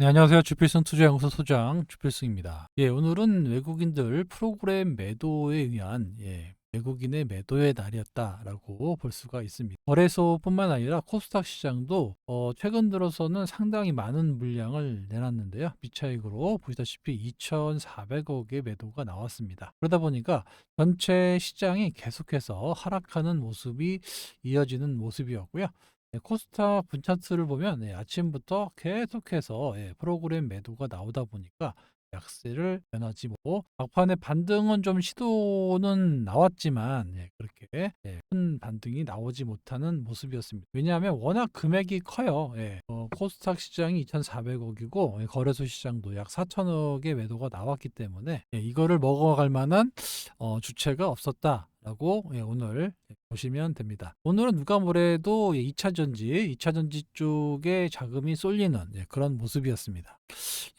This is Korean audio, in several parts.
네, 안녕하세요. 주필승 투자연구소 소장 주필승입니다. 예, 오늘은 외국인들 프로그램 매도에 의한 예, 외국인의 매도의 날이었다라고 볼 수가 있습니다. 거래소뿐만 아니라 코스닥 시장도 어, 최근 들어서는 상당히 많은 물량을 내놨는데요. 미차익으로 보시다시피 2,400억의 매도가 나왔습니다. 그러다 보니까 전체 시장이 계속해서 하락하는 모습이 이어지는 모습이었고요. 네, 코스닥 분차트를 보면 예, 아침부터 계속해서 예, 프로그램 매도가 나오다 보니까 약세를 변하지 못하고 막판에 반등은 좀 시도는 나왔지만 예, 그렇게 예, 큰 반등이 나오지 못하는 모습이었습니다. 왜냐하면 워낙 금액이 커요. 예, 어, 코스닥 시장이 2,400억이고 거래소 시장도 약 4천억의 매도가 나왔기 때문에 예, 이거를 먹어갈 만한 어, 주체가 없었다. 라고 예, 오늘 보시면 됩니다. 오늘은 누가 뭐래도 2차 전지, 2차 전지 쪽에 자금이 쏠리는 예, 그런 모습이었습니다.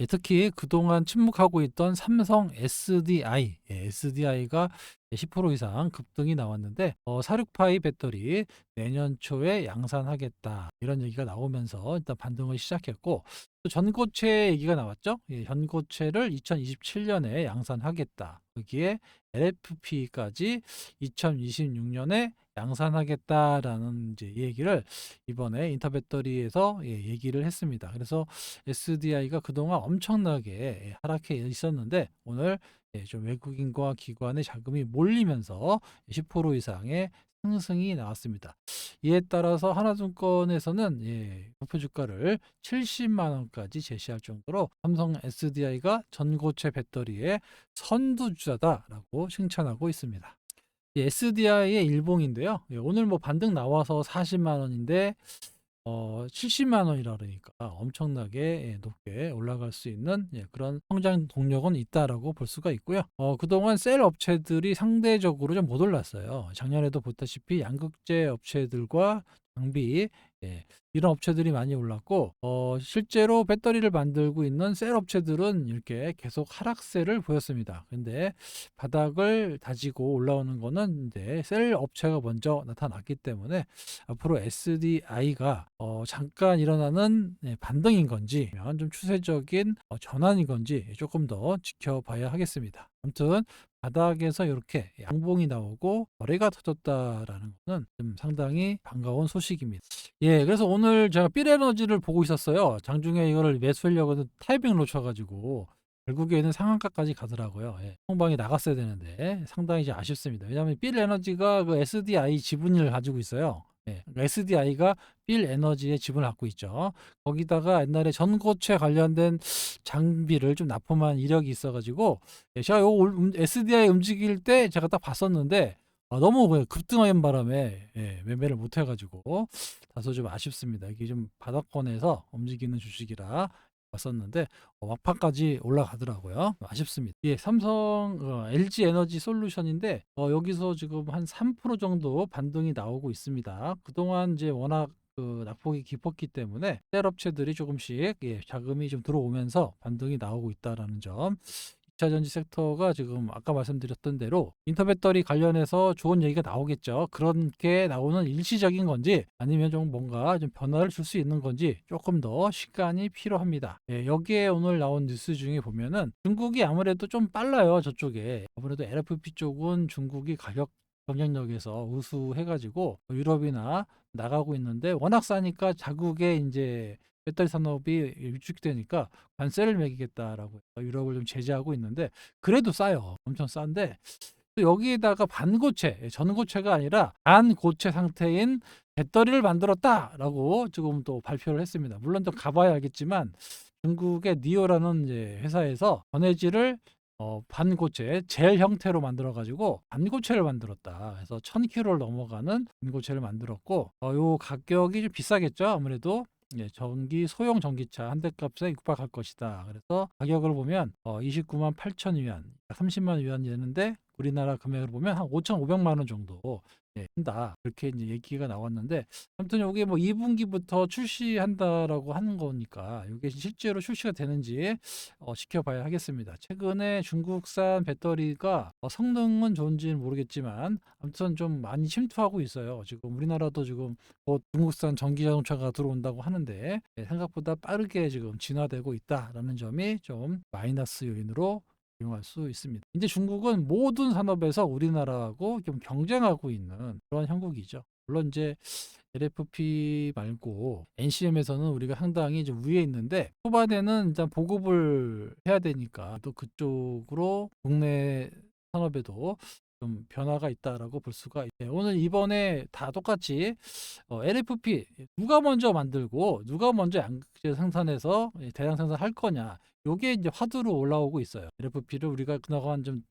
예, 특히 그동안 침묵하고 있던 삼성 SDI, 예, SDI가 10% 이상 급등이 나왔는데 어, 사륙파이 배터리 내년 초에 양산하겠다 이런 얘기가 나오면서 일단 반등을 시작했고 또 전고체 얘기가 나왔죠. 예, 전고체를 2027년에 양산하겠다. 여기에 LFP까지 2026년에 양산하겠다라는 이제 얘기를 이번에 인터배터리에서 예, 얘기를 했습니다. 그래서 SDI가 그동안 엄청나게 예, 하락해 있었는데 오늘 예, 좀 외국인과 기관의 자금이 몰리면서 10% 이상의 상승이 나왔습니다. 이에 따라서 하나증권에서는 예, 목표 주가를 70만 원까지 제시할 정도로 삼성 SDI가 전고체 배터리의 선두주자다라고 칭찬하고 있습니다. 이 SDI의 일봉인데요. 예, 오늘 뭐 반등 나와서 40만 원인데 어, 70만 원이라 그러니까 엄청나게 예, 높게 올라갈 수 있는 예, 그런 성장 동력은 있다라고 볼 수가 있고요. 어, 그동안 셀 업체들이 상대적으로 좀 못 올랐어요. 작년에도 보다시피 양극재 업체들과 장비 예, 이런 업체들이 많이 올랐고 어, 실제로 배터리를 만들고 있는 셀 업체들은 이렇게 계속 하락세를 보였습니다. 근데 바닥을 다지고 올라오는 거는 이제 셀 업체가 먼저 나타났기 때문에 앞으로 SDI가 어, 잠깐 일어나는 예, 반등인 건지 좀 추세적인 어, 전환인 건지 조금 더 지켜봐야 하겠습니다. 아무튼 바닥에서 이렇게 양봉이 나오고 거래가 터졌다라는 좀 상당히 반가운 소식입니다. 예, 그래서 오늘 제가 삘에너지를 보고 있었어요. 장중에 이거를 매수하려고 타이밍을 놓쳐가지고 결국에는 상한가까지 가더라고요. 예, 홍방이 나갔어야 되는데 상당히 이제 아쉽습니다. 왜냐하면 삘에너지가 그 SDI 지분을 가지고 있어요. 예, SDI가 필 에너지의 지분을 갖고 있죠. 거기다가 옛날에 전고체 관련된 장비를 좀 납품한 이력이 있어가지고 예, 제가 요 SDI 움직일 때 제가 딱 봤었는데 아, 너무 급등하는 바람에 예, 매매를 못 해가지고 다소 좀 아쉽습니다. 이게 좀 바닥권에서 움직이는 주식이라 봤었는데 어, 막판까지 올라가더라고요. 아쉽습니다. 예, 삼성 어, LG 에너지 솔루션인데 어, 여기서 지금 한 3% 정도 반등이 나오고 있습니다. 그동안 이제 워낙 그 낙폭이 깊었기 때문에 셀 업체들이 조금씩 예, 자금이 좀 들어오면서 반등이 나오고 있다라는 점 2차 전지 섹터가 지금 아까 말씀드렸던 대로 인터배터리 관련해서 좋은 얘기가 나오겠죠. 그렇게 나오는 일시적인 건지 아니면 좀 뭔가 좀 변화를 줄 수 있는 건지 조금 더 시간이 필요합니다. 예, 여기에 오늘 나온 뉴스 중에 보면은 중국이 아무래도 좀 빨라요. 저쪽에 아무래도 LFP 쪽은 중국이 가격 경쟁력에서 우수해가지고 유럽이나 나가고 있는데 워낙 싸니까 자국의 이제 배터리 산업이 위축되니까 관세를 매기겠다라고 유럽을 좀 제재하고 있는데 그래도 싸요. 엄청 싼데 또 여기에다가 반고체, 전고체가 아니라 반고체 상태인 배터리를 만들었다라고 지금 또 발표를 했습니다. 물론 또 가봐야 알겠지만 중국의 니오라는 회사에서 전해질을 어, 반고체 젤 형태로 만들어 가지고 반고체를 만들었다. 그래서 1000kg를 넘어가는 반고체를 만들었고 어, 요 가격이 좀 비싸겠죠. 아무래도 예, 전기 소형 전기차 한 대 값에 육박할 것이다. 그래서 가격을 보면 어, 29만 8천 위안, 30만 위안이 되는데 우리나라 금액으로 보면 한 5,500만 원 정도 예, 한다. 그렇게 이제 얘기가 나왔는데 아무튼 요게 뭐 2분기부터 출시한다라고 하는 거니까 요게 실제로 출시가 되는지 어, 지켜봐야 하겠습니다. 최근에 중국산 배터리가 어, 성능은 좋은지는 모르겠지만 아무튼 좀 많이 침투하고 있어요. 지금 우리나라도 지금 곧 중국산 전기 자동차가 들어온다고 하는데 예, 생각보다 빠르게 지금 진화되고 있다라는 점이 좀 마이너스 요인으로 이용할 수 있습니다. 이제 중국은 모든 산업에서 우리나라하고 좀 경쟁하고 있는 그런 형국이죠. 물론 이제 LFP 말고 NCM에서는 우리가 상당히 좀 위에 있는데 초반에는 일단 보급을 해야 되니까 또 그쪽으로 국내 산업에도 좀 변화가 있다라고 볼 수가 있어요. 오늘 이번에 다 똑같이 어, LFP 누가 먼저 만들고 누가 먼저 양극재 생산해서 예, 대량 생산할 거냐 요게 이제 화두로 올라오고 있어요. LFP를 우리가 그나마 좀,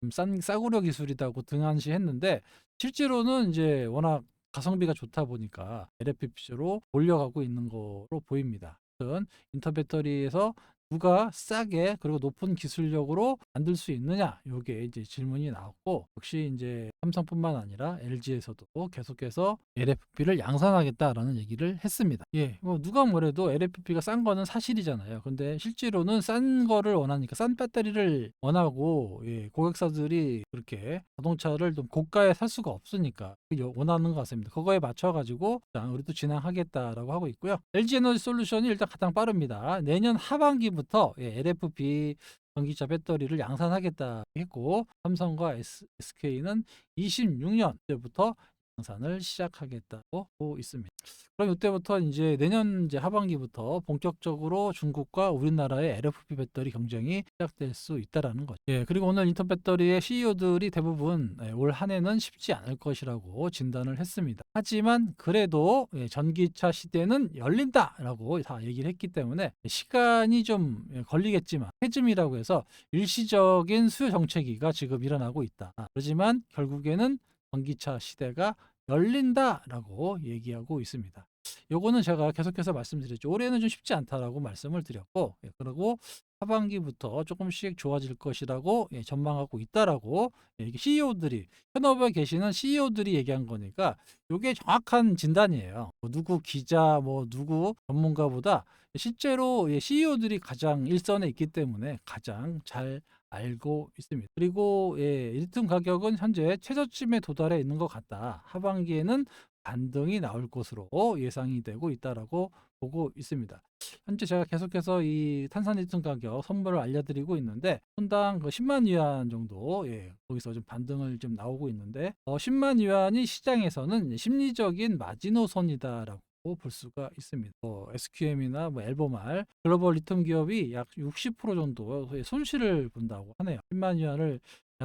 좀싼 싸구려 기술이라고 등한시 했는데 실제로는 이제 워낙 가성비가 좋다 보니까 LFP로 올려가고 있는 거로 보입니다. 아무튼 인터 배터리에서 누가 싸게 그리고 높은 기술력으로 만들 수 있느냐 요게 이제 질문이 나왔고 역시 이제 삼성뿐만 아니라 LG에서도 계속해서 LFP를 양산하겠다라는 얘기를 했습니다. 예, 뭐 누가 뭐래도 LFP가 싼 거는 사실이잖아요. 근데 실제로는 싼 거를 원하니까 싼 배터리를 원하고 예, 고객사들이 그렇게 자동차를 좀 고가에 살 수가 없으니까 원하는 것 같습니다. 그거에 맞춰가지고 우리도 진행하겠다라고 하고 있고요. LG 에너지 솔루션이 일단 가장 빠릅니다. 내년 하반기 부터 예, LFP 전기차 배터리를 양산하겠다 했고 삼성과 SK는 26년 때부터 양산을 시작하겠다고 있습니다. 그럼 이때부터 이제 내년 이제 하반기부터 본격적으로 중국과 우리나라의 LFP 배터리 경쟁이 시작될 수 있다라는 거죠. 예, 그리고 오늘 인터 배터리의 CEO들이 대부분 예, 올 한해는 쉽지 않을 것이라고 진단을 했습니다. 하지만 그래도 예, 전기차 시대는 열린다라고 다 얘기를 했기 때문에 시간이 좀 예, 걸리겠지만 해즘이라고 해서 일시적인 수요 정체기가 지금 일어나고 있다. 그렇지만 결국에는 전기차 시대가 열린다라고 얘기하고 있습니다. 요거는 제가 계속해서 말씀드렸죠. 올해는 좀 쉽지 않다라고 말씀을 드렸고, 예, 그리고 하반기부터 조금씩 좋아질 것이라고 예, 전망하고 있다라고 예, CEO들이 현업에 계시는 CEO들이 얘기한 거니까 요게 정확한 진단이에요. 뭐 누구 기자, 뭐 누구 전문가보다 실제로 예, CEO들이 가장 일선에 있기 때문에 가장 잘 알고 있습니다. 그리고 예, 리튬 가격은 현재 최저점에 도달해 있는 것 같다. 하반기에는 반등이 나올 것으로 예상이 되고 있다라고 보고 있습니다. 현재 제가 계속해서 이 탄산 리튬 가격 선물을 알려드리고 있는데 분당 그 10만 위안 정도 예, 거기서 좀 반등을 좀 나오고 있는데 어, 10만 위안이 시장에서는 심리적인 마지노선이다라고 볼 수가 있습니다. 뭐 SQM이나 뭐 엘보말 글로벌 리튬 기업이 약 60% 정도의 손실을 본다고 하네요. 10만 위안을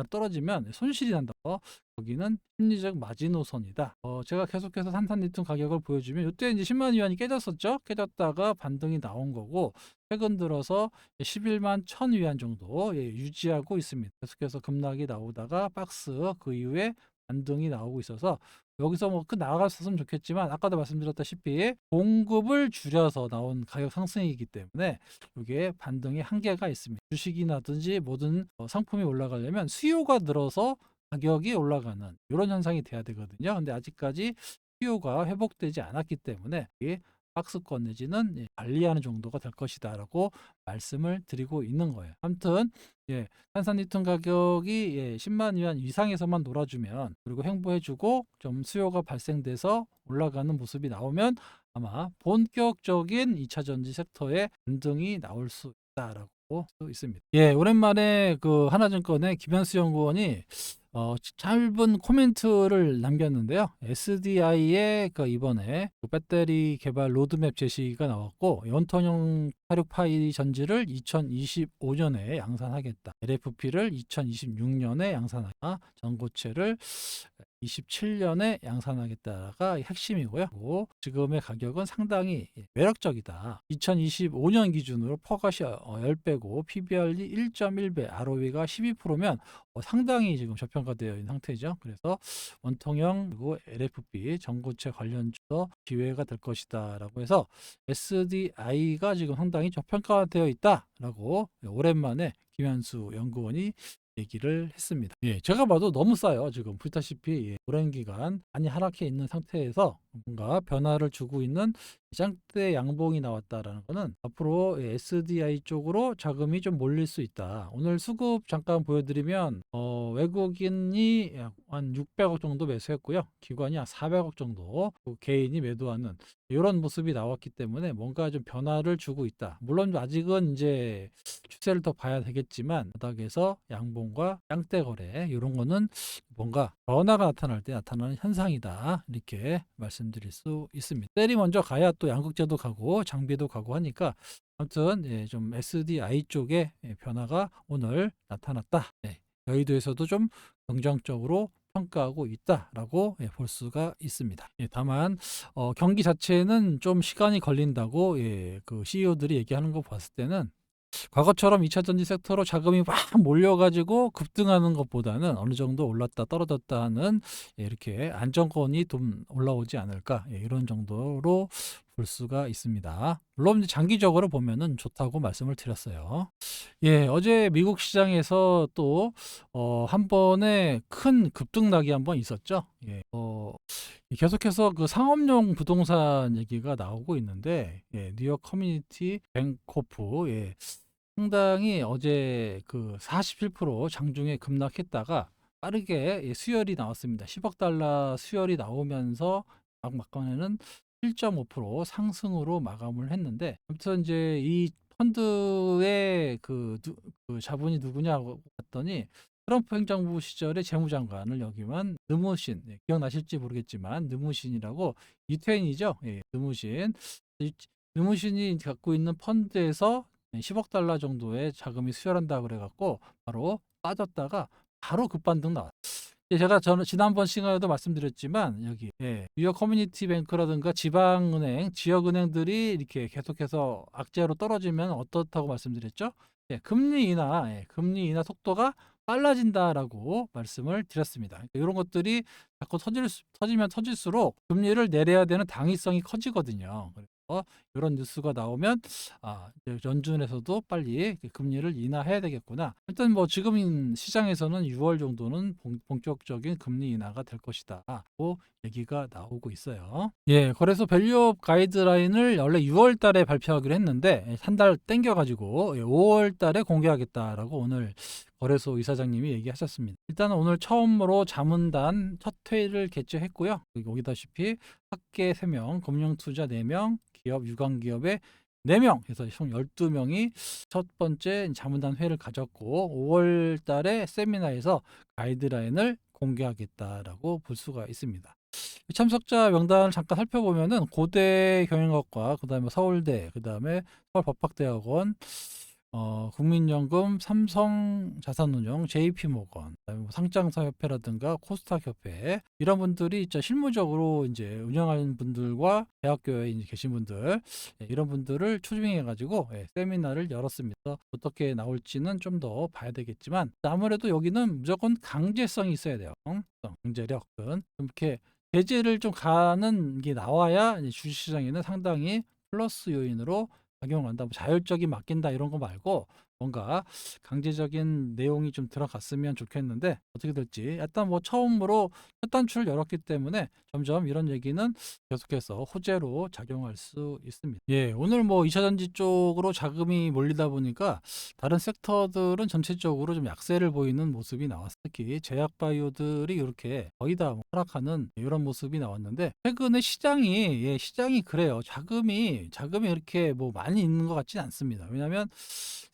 떨어지면 손실이 난다고 여기는 심리적 마지노선이다. 어, 제가 계속해서 산탄 리튬 가격을 보여주면 이때 이제 10만 위안이 깨졌었죠. 깨졌다가 반등이 나온 거고 최근 들어서 11만 1000 위안 정도 예, 유지하고 있습니다. 계속해서 급락이 나오다가 박스 그 이후에 반등이 나오고 있어서 여기서 뭐 그 나아갔었으면 좋겠지만 아까도 말씀드렸다시피 공급을 줄여서 나온 가격 상승이기 때문에 이게 반등의 한계가 있습니다. 주식이나든지 모든 어, 상품이 올라가려면 수요가 늘어서 가격이 올라가는 이런 현상이 돼야 되거든요. 근데 아직까지 수요가 회복되지 않았기 때문에 이 박스권 내지는 예, 관리하는 정도가 될 것이다라고 말씀을 드리고 있는 거예요. 아무튼 예, 탄산 리튬 가격이 예, 10만 위안 이상에서만 놀아주면 그리고 행보해주고 좀 수요가 발생돼서 올라가는 모습이 나오면 아마 본격적인 2차 전지 섹터의 반등이 나올 수 있다라고 수 있습니다. 예, 오랜만에 그 하나증권의 김현수 연구원이 어, 짧은 코멘트를 남겼는데요. SDI의 그 이번에 그 배터리 개발 로드맵 제시가 나왔고 연통형 86파이 전지를 2025년에 양산하겠다. LFP를 2026년에 양산하겠다. 전고체를 27년에 양산하겠다가 핵심이고요. 지금의 가격은 상당히 매력적이다. 2025년 기준으로 퍼가시 10배고 PBR이 1.1배, ROE가 12%면 어, 상당히 지금 저평가되어 있는 상태죠. 그래서 원통형 그리고 LFP 전고체 관련주도 기회가 될 것이다라고 해서 SDI가 지금 상당히 저평가되어 있다라고 오랜만에 김현수 연구원이 얘기를 했습니다. 예, 제가 봐도 너무 싸요. 지금 보시다시피 예, 오랜 기간 많이 하락해 있는 상태에서 뭔가 변화를 주고 있는 짱대 양봉이 나왔다라는 거는 앞으로 예, SDI 쪽으로 자금이 좀 몰릴 수 있다. 오늘 수급 잠깐 보여드리면 어, 외국인이 약한 600억 정도 매수했고요. 기관이 한 400억 정도 그 개인이 매도하는 이런 모습이 나왔기 때문에 뭔가 좀 변화를 주고 있다. 물론 아직은 이제 추세를 더 봐야 되겠지만 바닥에서 양봉과 양대 거래 이런 거는 뭔가 변화가 나타날 때 나타나는 현상이다 이렇게 말씀드릴 수 있습니다. 때리 먼저 가야 또 양극재도 가고 장비도 가고 하니까 아무튼 예, 좀 SDI 쪽에 예, 변화가 오늘 나타났다. 네, 여의도에서도 좀 긍정적으로 평가하고 있다라고 예, 볼 수가 있습니다. 예, 다만 어, 경기 자체는 좀 시간이 걸린다고 예, 그 CEO들이 얘기하는 거 봤을 때는 과거처럼 2차 전지 섹터로 자금이 막 몰려가지고 급등하는 것보다는 어느 정도 올랐다 떨어졌다 하는 예, 이렇게 안정권이 좀 올라오지 않을까 예, 이런 정도로 볼 수가 있습니다. 물론 장기적으로 보면은 좋다고 말씀을 드렸어요. 예, 어제 미국 시장에서 또 어, 한 번에 큰 급등락이 한 번 있었죠. 예, 어, 계속해서 그 상업용 부동산 얘기가 나오고 있는데 예, 뉴욕 커뮤니티 뱅코프 예, 상당히 어제 그 47% 장중에 급락했다가 빠르게 예, 수혈이 나왔습니다. 10억 달러 수혈이 나오면서 막 막간에는 1.5% 상승으로 마감을 했는데 아무튼 이제 이 펀드의 그, 누- 그 자본이 누구냐고 봤더니 트럼프 행정부 시절에 재무장관을 역임한 느무신 예, 기억나실지 모르겠지만 느무신이라고 유태인이죠. 예, 느무신 이 느무신이 갖고 있는 펀드에서 10억 달러 정도의 자금이 수혈한다 그래갖고 바로 빠졌다가 바로 급반등 나왔어요. 예, 제가 저는 지난번 시간에도 말씀드렸지만 여기 예, 뉴욕 커뮤니티 뱅크라든가 지방은행, 지역은행들이 이렇게 계속해서 악재로 떨어지면 어떻다고 말씀드렸죠? 예, 금리 인하, 예, 금리 인하 속도가 빨라진다라고 말씀을 드렸습니다. 그러니까 이런 것들이 자꾸 터질 수- 터지면 터질수록 금리를 내려야 되는 당위성이 커지거든요. 이런 뉴스가 나오면 아, 연준에서도 빨리 그 금리를 인하해야 되겠구나. 일단 뭐 지금 시장에서는 6월 정도는 본- 본격적인 금리 인하가 될 것이다라고 얘기가 나오고 있어요. 예, 그래서 밸류업 가이드라인을 원래 6월 달에 발표하기로 했는데 한 달 땡겨 가지고 5월 달에 공개하겠다라고 오늘 거래소 이사장님이 얘기하셨습니다. 일단은 오늘 처음으로 자문단 첫 회의를 개최했고요. 여기 보다시피 학계 3명, 금융투자 4명, 기업 유관기업의 4명 해서 총 12명이 첫 번째 자문단 회의를 가졌고 5월 달에 세미나에서 가이드라인을 공개하겠다라고 볼 수가 있습니다. 참석자 명단을 잠깐 살펴보면은 고대 경영학과, 그다음에 서울대, 그다음에 서울법학대학원, 어, 국민연금, 삼성자산운용, JP모건, 뭐 상장사협회라든가 코스닥협회 이런 분들이 이제 실무적으로 이제 운영하는 분들과 대학교에 이제 계신 분들 예, 이런 분들을 초빙해 가지고 예, 세미나를 열었습니다. 어떻게 나올지는 좀 더 봐야 되겠지만 아무래도 여기는 무조건 강제성이 있어야 돼요. 강제력은 좀 이렇게 제재를 좀 가는 게 나와야 주식시장에는 상당히 플러스 요인으로 작용한다. 뭐 자율적인 맡긴다 이런 거 말고 뭔가 강제적인 내용이 좀 들어갔으면 좋겠는데 어떻게 될지 일단 뭐 처음으로 첫 단추를 열었기 때문에 점점 이런 얘기는 계속해서 호재로 작용할 수 있습니다. 예, 오늘 뭐 2차 전지 쪽으로 자금이 몰리다 보니까 다른 섹터들은 전체적으로 좀 약세를 보이는 모습이 나왔어요. 특히 제약 바이오들이 이렇게 거의 다 하락하는 이런 모습이 나왔는데 최근에 시장이 예, 시장이 그래요. 자금이 자금이 이렇게 뭐 많이 있는 것 같지는 않습니다. 왜냐하면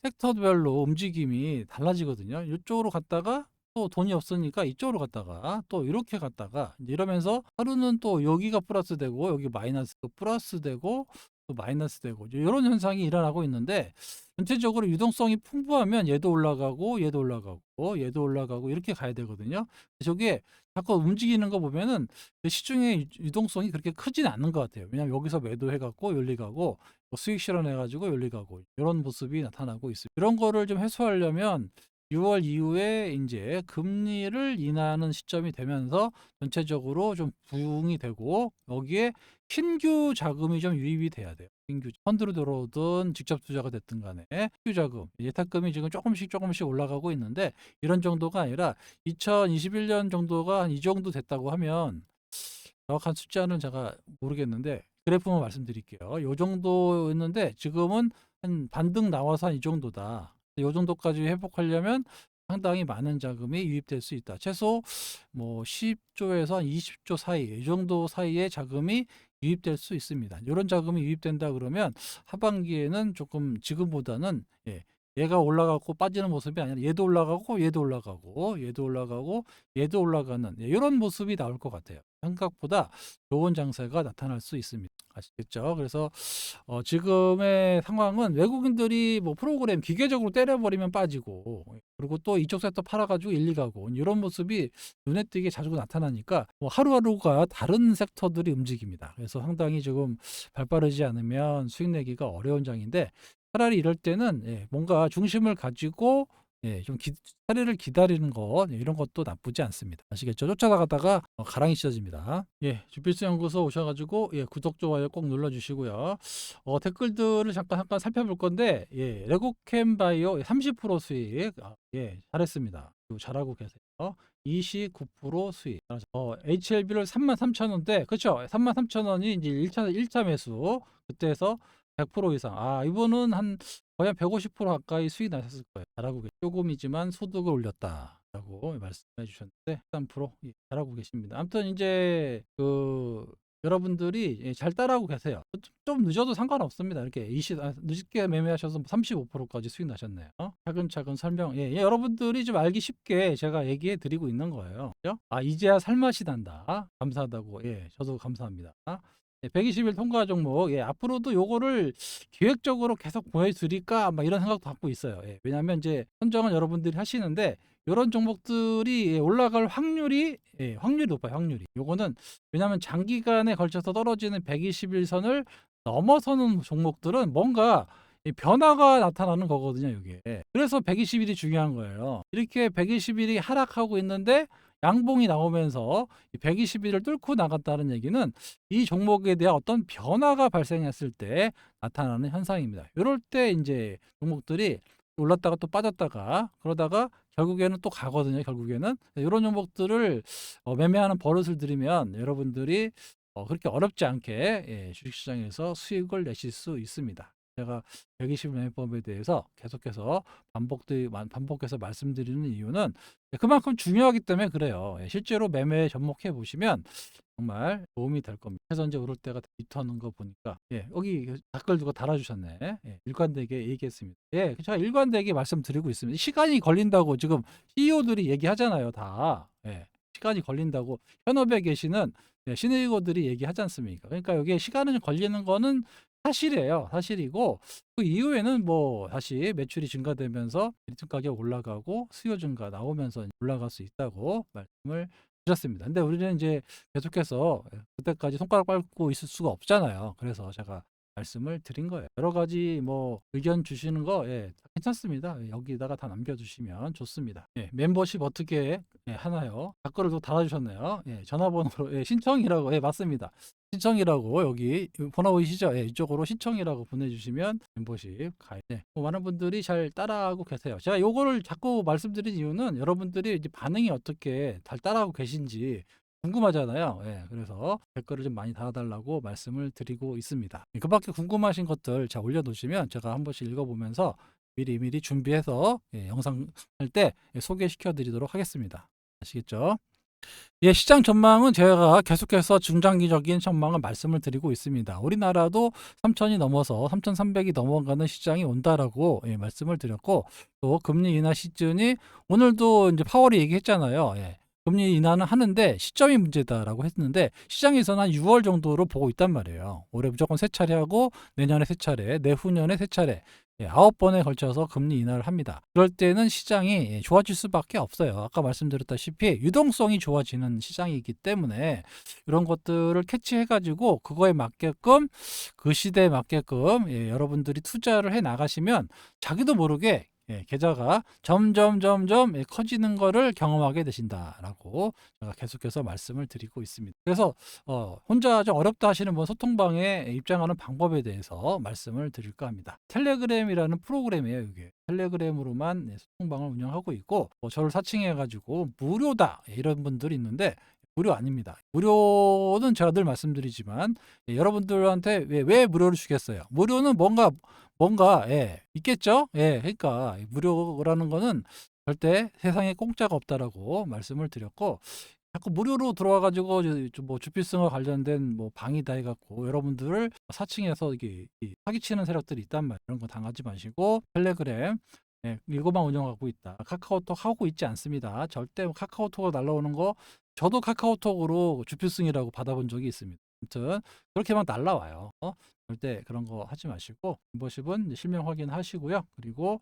섹터 별로 움직임이 달라지거든요. 이쪽으로 갔다가 또 돈이 없으니까 이쪽으로 갔다가 또 이렇게 갔다가 이러면서 하루는 또 여기가 플러스 되고 여기 마이너스 플러스 되고 또 마이너스 되고 이런 현상이 일어나고 있는데 전체적으로 유동성이 풍부하면 얘도 올라가고 얘도 올라가고 얘도 올라가고 이렇게 가야 되거든요. 저게 자꾸 움직이는 거 보면은 그 시중의 유- 유동성이 그렇게 크진 않는 것 같아요. 왜냐하면 여기서 매도해갖고 열리 가고 뭐 수익 실현해가지고 열리 가고 이런 모습이 나타나고 있어요. 이런 거를 좀 해소하려면 6월 이후에 이제 금리를 인하하는 시점이 되면서 전체적으로 좀 부흥이 되고 여기에 신규 자금이 좀 유입이 돼야 돼요. 신규 펀드로 들어오든 직접 투자가 됐든 간에 신규 자금 예탁금이 지금 조금씩 조금씩 올라가고 있는데 이런 정도가 아니라 2021년 정도가 한 이 정도 됐다고 하면 정확한 숫자는 제가 모르겠는데 그래프만 말씀드릴게요. 요 정도였는데 지금은 한 반등 나와서 한 이 정도다. 요 정도까지 회복하려면 상당히 많은 자금이 유입될 수 있다. 최소 뭐 10조에서 한 20조 사이 이 정도 사이에 자금이 유입될 수 있습니다. 이런 자금이 유입된다 그러면 하반기에는 조금 지금보다는 예, 얘가 올라가고 빠지는 모습이 아니라 얘도 올라가고 얘도 올라가고 얘도 올라가고 얘도 올라가는 예, 이런 모습이 나올 것 같아요. 생각보다 좋은 장세가 나타날 수 있습니다. 아시겠죠? 그래서 어, 지금의 상황은 외국인들이 뭐 프로그램 기계적으로 때려버리면 빠지고 그리고 또 이쪽 섹터 팔아가지고 일리 가고 이런 모습이 눈에 띄게 자주 나타나니까 뭐 하루하루가 다른 섹터들이 움직입니다. 그래서 상당히 지금 발빠르지 않으면 수익 내기가 어려운 장인데 차라리 이럴 때는 예, 뭔가 중심을 가지고 예, 좀 기, 차례를 기다리는 것 예, 이런 것도 나쁘지 않습니다. 아시겠죠? 쫓아가다가 어, 가랑이 찢어집니다. 예, 주필수 연구소 오셔가지고 예, 구독 좋아요 꼭 눌러주시고요. 어, 댓글들을 잠깐 잠깐 살펴볼 건데 예, 레고캠 바이오 30% 수익 아, 예, 잘했습니다. 잘하고 계세요. 29% 수익. 어, HLB를 33,000원대, 그렇죠? 33,000원이 이제 1차 1차 매수 그때에서 100% 이상. 아, 이분은 한 거의 한 150% 가까이 수익 나셨을 거예요. 잘하고 계세요. 조금이지만 소득을 올렸다 라고 말씀해 주셨는데 13% 예, 잘하고 계십니다. 아무튼 이제 그 여러분들이 예, 잘 따라하고 계세요. 좀- 좀 늦어도 상관없습니다. 이렇게 20, 아, 늦게 매매하셔서 35%까지 수익 나셨네요. 차근차근 설명. 예, 예, 여러분들이 좀 알기 쉽게 제가 얘기해 드리고 있는 거예요. 그죠? 아, 이제야 살맛이 난다. 감사하다고. 예, 저도 감사합니다. 예, 120일 통과 종목. 예, 앞으로도 요거를 기획적으로 계속 보여드릴까? 막 이런 생각도 갖고 있어요. 예, 왜냐하면 이제 선정은 여러분들이 하시는데 이런 종목들이 예, 올라갈 확률이 예, 확률이 높아요. 확률이. 요거는 왜냐하면 장기간에 걸쳐서 떨어지는 121선을 넘어서는 종목들은 뭔가 이 변화가 나타나는 거거든요, 이게. 그래서 120일이 중요한 거예요. 이렇게 120일이 하락하고 있는데 양봉이 나오면서 120일을 뚫고 나갔다는 얘기는 이 종목에 대한 어떤 변화가 발생했을 때 나타나는 현상입니다. 이럴 때 이제 종목들이 올랐다가 또 빠졌다가 그러다가 결국에는 또 가거든요. 결국에는 이런 종목들을 어, 매매하는 버릇을 들이면 여러분들이 어, 그렇게 어렵지 않게 예, 주식시장에서 수익을 내실 수 있습니다. 제가 120 매매법에 대해서 계속해서 반복들 반복해서 말씀드리는 이유는 그만큼 중요하기 때문에 그래요. 예, 실제로 매매 접목해 보시면 정말 도움이 될 겁니다. 그래서 이제 오를 때가 리턴하는 거 보니까 예, 여기 댓글 두고 달아주셨네. 예, 일관되게 얘기했습니다. 예, 제가 일관되게 말씀드리고 있습니다. 시간이 걸린다고 지금 CEO들이 얘기하잖아요, 다. 예, 시간이 걸린다고 현업에 계시는 예, 신의고들이 얘기하지 않습니까? 그러니까 여기에 시간이 좀 걸리는 거는 사실이에요. 사실이고 그 이후에는 뭐 다시 매출이 증가되면서 리튬 가격 올라가고 수요 증가 나오면서 올라갈 수 있다고 말씀을 드렸습니다. 근데 우리는 이제 계속해서 그때까지 손가락 밟고 있을 수가 없잖아요. 그래서 제가 말씀을 드린 거예요. 여러 가지 뭐 의견 주시는 거 예, 괜찮습니다. 예, 여기다가 다 남겨주시면 좋습니다. 예, 멤버십 어떻게 예, 하나요? 댓글을 또 달아주셨네요. 예, 전화번호로 예, 신청이라고 예, 맞습니다. 신청이라고 여기 번호 보이시죠? 예, 이쪽으로 신청이라고 보내주시면 멤버십 가입. 네, 뭐 많은 분들이 잘 따라하고 계세요. 제가 요거를 자꾸 말씀드린 이유는 여러분들이 이제 반응이 어떻게 잘 따라하고 계신지 궁금하잖아요. 예, 그래서 댓글을 좀 많이 달아달라고 말씀을 드리고 있습니다. 그 밖에 궁금하신 것들 잘 올려놓으시면 제가 한 번씩 읽어보면서 미리 미리 준비해서 예, 영상 할 때 소개시켜 드리도록 하겠습니다. 아시겠죠? 예, 시장 전망은 제가 계속해서 중장기적인 전망을 말씀을 드리고 있습니다. 우리나라도 3천이 넘어서 3,300이 넘어가는 시장이 온다라고 예, 말씀을 드렸고 또 금리 인하 시즌이 오늘도 이제 파월이 얘기했잖아요. 예. 금리 인하는 하는데 시점이 문제다라고 했는데 시장에서는 한 6월 정도로 보고 있단 말이에요. 올해 무조건 세 차례 하고 내년에 세 차례, 내후년에 세 차례, 예, 아홉 번에 걸쳐서 금리 인하를 합니다. 그럴 때는 시장이 예, 좋아질 수밖에 없어요. 아까 말씀드렸다시피 유동성이 좋아지는 시장이기 때문에 이런 것들을 캐치해가지고 그거에 맞게끔 그 시대에 맞게끔 예, 여러분들이 투자를 해 나가시면 자기도 모르게 예, 계좌가 점점 점점 예, 커지는 거를 경험하게 되신다라고 제가 계속해서 말씀을 드리고 있습니다. 그래서 어, 혼자 좀 어렵다 하시는 분 소통방에 입장하는 방법에 대해서 말씀을 드릴까 합니다. 텔레그램이라는 프로그램이에요. 이게 텔레그램으로만 예, 소통방을 운영하고 있고 뭐 저를 사칭해 가지고 무료다 예, 이런 분들이 있는데 무료 아닙니다. 무료는 제가 늘 말씀드리지만 예, 여러분들한테 왜, 왜 무료를 주겠어요? 무료는 뭔가 뭔가 예, 있겠죠? 예, 그러니까 무료라는 거는 절대 세상에 공짜가 없다라고 말씀을 드렸고 자꾸 무료로 들어와 가지고 뭐 주필승과 관련된 뭐 방이다 해 갖고 여러분들을 사칭해서 이게 이 사기치는 세력들이 있단 말이에요. 이런 거 당하지 마시고 텔레그램 예, 이거만 운영하고 있다. 카카오톡 하고 있지 않습니다. 절대 카카오톡으로 날라오는 거 저도 카카오톡으로 주필승이라고 받아본 적이 있습니다. 아무튼 그렇게 막 날라와요. 어? 절대 그런 거 하지 마시고 멤버십은 실명 확인하시고요. 그리고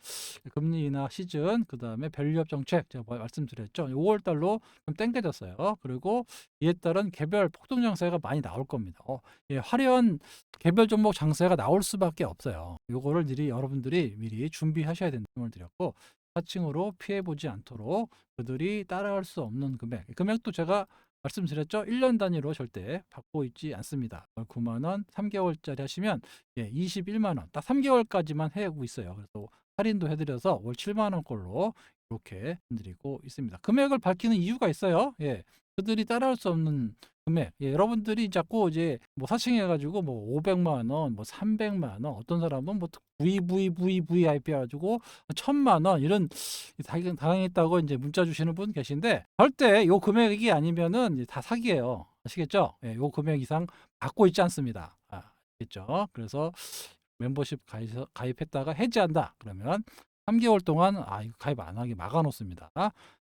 금리 인하 시즌 그 다음에 밸류업 정책 제가 뭐 말씀드렸죠. 5월 달로 좀 땡겨졌어요. 그리고 이에 따른 개별 폭등 장세가 많이 나올 겁니다. 어, 예, 화려한 개별 종목 장세가 나올 수밖에 없어요. 요거를 미리 여러분들이 미리 준비하셔야 된다는 드렸고 사칭으로 피해 보지 않도록 그들이 따라갈 수 없는 금액. 금액도 제가 말씀드렸죠. 1년 단위로 절대 받고 있지 않습니다. 9만 원, 3개월짜리 하시면 예, 21만 원. 딱 3개월까지만 해고 있어요. 그래서 할인도 해드려서 월 7만 원꼴로 이렇게 드리고 있습니다. 금액을 밝히는 이유가 있어요. 예, 그들이 따라할 수 없는 금액. 예, 여러분들이 자꾸 이제 뭐 사칭해가지고 뭐 500만 원, 뭐 300만 원, 어떤 사람은 뭐 VVVVIP 해가지고 1000만 원 이런 당- 당했다고 이제 문자 주시는 분 계신데 절대 요 금액이 아니면은 다 사기예요. 아시겠죠? 예, 요 금액 이상 받고 있지 않습니다. 아, 아시겠죠? 그래서 멤버십 가입, 가입했다가 해지한다. 그러면 3개월 동안 아 이거 가입 안 하게 막아놓습니다.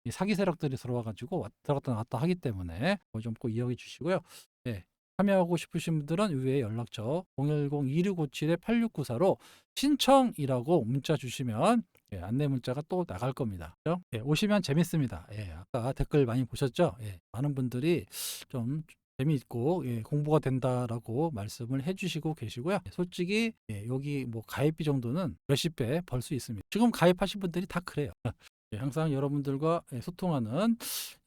이 사기 세력들이 들어와가지고 왔다 갔다 나왔다 하기 때문에 좀 꼭 이해해 주시고요. 네. 참여하고 싶으신 분들은 위에 연락처 010-2657-8694로 신청이라고 문자 주시면 예, 안내 문자가 또 나갈 겁니다. 그죠? 예, 오시면 재밌습니다. 예, 아까 댓글 많이 보셨죠? 예, 많은 분들이 좀 재미있고 예, 공부가 된다라고 말씀을 해주시고 계시고요. 예, 솔직히 예, 여기 뭐 가입비 정도는 몇십 배 벌 수 있습니다. 지금 가입하신 분들이 다 그래요. 예, 항상 여러분들과 예, 소통하는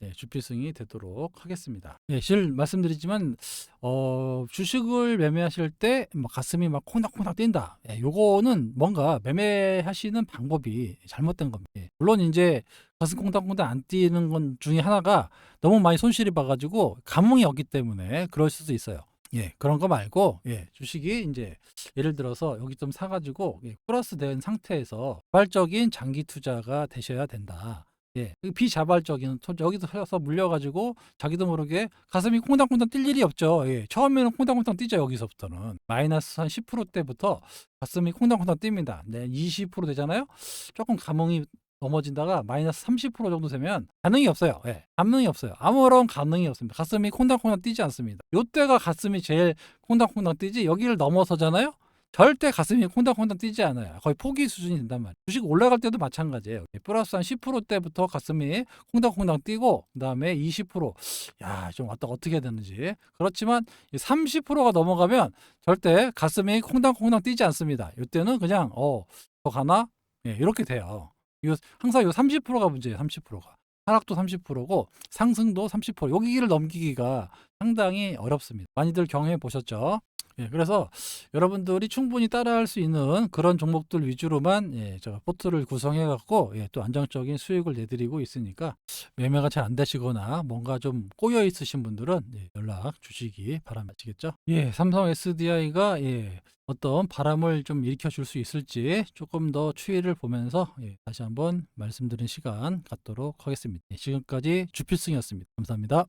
예, 주필승이 되도록 하겠습니다. 예, 실 말씀드리지만 어, 주식을 매매하실 때뭐 가슴이 막 콩닥콩닥 뛴다. 예, 요거는 뭔가 매매하시는 방법이 잘못된 겁니다. 예, 물론 이제 가슴 콩닥콩닥 안 뛰는 건 중에 하나가 너무 많이 손실이 봐가지고 감흥이 없기 때문에 그럴 수도 있어요. 예, 그런 거 말고, 예, 주식이 이제 예를 들어서 여기 좀 사가지고 예, 플러스 된 상태에서 자발적인 장기 투자가 되셔야 된다. 예, 그 비자발적인 투- 여기서 서서 물려가지고 자기도 모르게 가슴이 콩닥콩닥 뛸 일이 없죠. 예, 처음에는 콩닥콩닥 뛰죠 여기서부터는 마이너스 한 10%대부터 가슴이 콩닥콩닥 뜁니다. 네, 20% 되잖아요. 조금 감흥이 넘어진다가 마이너스 30% 정도 되면 반응이 없어요. 예, 반응이 없어요. 아무런 반응이 없습니다. 가슴이 콩닥콩닥 뛰지 않습니다. 요때가 가슴이 제일 콩닥콩닥 뛰지 여기를 넘어서잖아요. 절대 가슴이 콩닥콩닥 뛰지 않아요. 거의 포기 수준이 된단 말이에요. 주식 올라갈 때도 마찬가지예요. 예, 플러스 한 10%대부터 가슴이 콩닥콩닥 뛰고 그다음에 20% 야, 좀 왔다 어떻게 해야 되는지. 그렇지만 30%가 넘어가면 절대 가슴이 콩닥콩닥 뛰지 않습니다. 이때는 그냥 어, 더 가나? 예, 이렇게 돼요. 요 항상 요 30%가 문제예요. 30%가. 하락도 30%고 상승도 30% 여기를 넘기기가 상당히 어렵습니다. 많이들 경험해 보셨죠? 예, 그래서 여러분들이 충분히 따라할 수 있는 그런 종목들 위주로만 예, 제가 포트를 구성해 갖고 예, 또 안정적인 수익을 내드리고 있으니까 매매가 잘 안 되시거나 뭔가 좀 꼬여 있으신 분들은 예, 연락 주시기 바랍니다. 아시겠죠? 예, 삼성 SDI가 예, 어떤 바람을 좀 일으켜 줄 수 있을지 조금 더 추이를 보면서 예, 다시 한번 말씀드린 시간 갖도록 하겠습니다. 예, 지금까지 주필승이었습니다. 감사합니다.